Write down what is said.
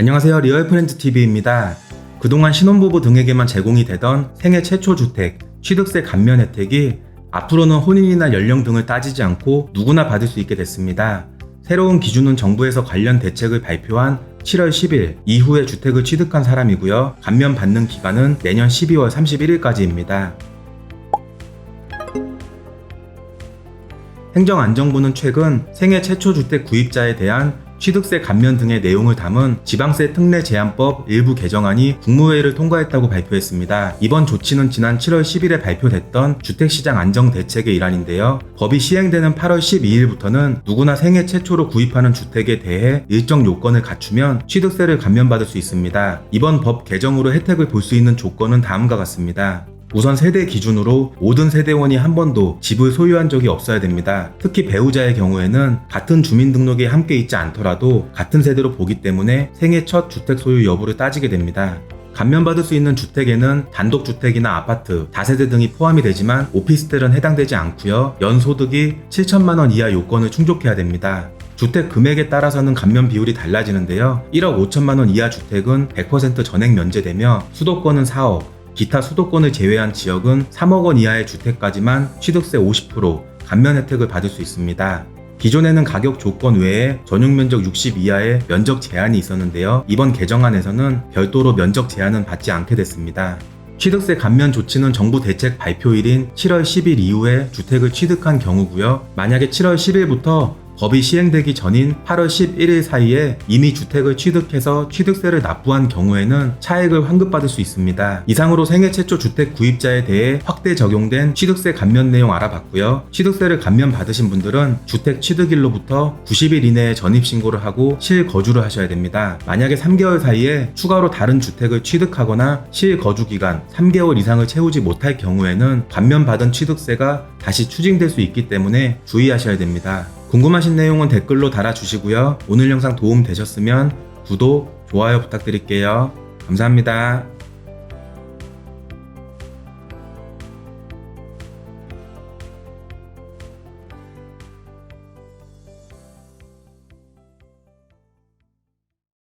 안녕하세요. 리얼 프렌즈TV입니다. 그동안 신혼부부 등에게만 제공이 되던 생애 최초 주택, 취득세 감면 혜택이 앞으로는 혼인이나 연령 등을 따지지 않고 누구나 받을 수 있게 됐습니다. 새로운 기준은 정부에서 관련 대책을 발표한 7월 10일 이후에 주택을 취득한 사람이고요. 감면 받는 기간은 내년 12월 31일까지입니다. 행정안정부는 최근 생애 최초 주택 구입자에 대한 취득세 감면 등의 내용을 담은 지방세 특례 제한법 일부 개정안이 국무회의를 통과했다고 발표했습니다. 이번 조치는 지난 7월 10일에 발표됐던 주택시장 안정 대책의 일환인데요. 법이 시행되는 8월 12일부터는 누구나 생애 최초로 구입하는 주택에 대해 일정 요건을 갖추면 취득세를 감면받을 수 있습니다. 이번 법 개정으로 혜택을 볼 수 있는 조건은 다음과 같습니다. 우선 세대 기준으로 모든 세대원이 한 번도 집을 소유한 적이 없어야 됩니다. 특히 배우자의 경우에는 같은 주민등록에 함께 있지 않더라도 같은 세대로 보기 때문에 생애 첫 주택 소유 여부를 따지게 됩니다. 감면받을 수 있는 주택에는 단독주택이나 아파트, 다세대 등이 포함이 되지만 오피스텔은 해당되지 않고요. 연소득이 7천만 원 이하 요건을 충족해야 됩니다. 주택 금액에 따라서는 감면 비율이 달라지는데요. 1억 5천만 원 이하 주택은 100% 전액 면제되며 수도권은 4억, 기타 수도권을 제외한 지역은 3억 원 이하의 주택까지만 취득세 50% 감면 혜택을 받을 수 있습니다. 기존에는 가격 조건 외에 전용 면적 60 이하의 면적 제한이 있었는데요. 이번 개정안에서는 별도로 면적 제한은 받지 않게 됐습니다. 취득세 감면 조치는 정부 대책 발표일인 7월 10일 이후에 주택을 취득한 경우고요. 만약에 7월 10일부터 법이 시행되기 전인 8월 11일 사이에 이미 주택을 취득해서 취득세를 납부한 경우에는 차액을 환급받을 수 있습니다. 이상으로 생애 최초 주택 구입자에 대해 확대 적용된 취득세 감면 내용 알아봤고요. 취득세를 감면 받으신 분들은 주택 취득일로부터 90일 이내에 전입 신고를 하고 실거주를 하셔야 됩니다. 만약에 3개월 사이에 추가로 다른 주택을 취득하거나 실거주 기간 3개월 이상을 채우지 못할 경우에는 감면받은 취득세가 다시 추징될 수 있기 때문에 주의하셔야 됩니다. 궁금하신 내용은 댓글로 달아주시고요. 오늘 영상 도움 되셨으면 구독, 좋아요 부탁드릴게요. 감사합니다.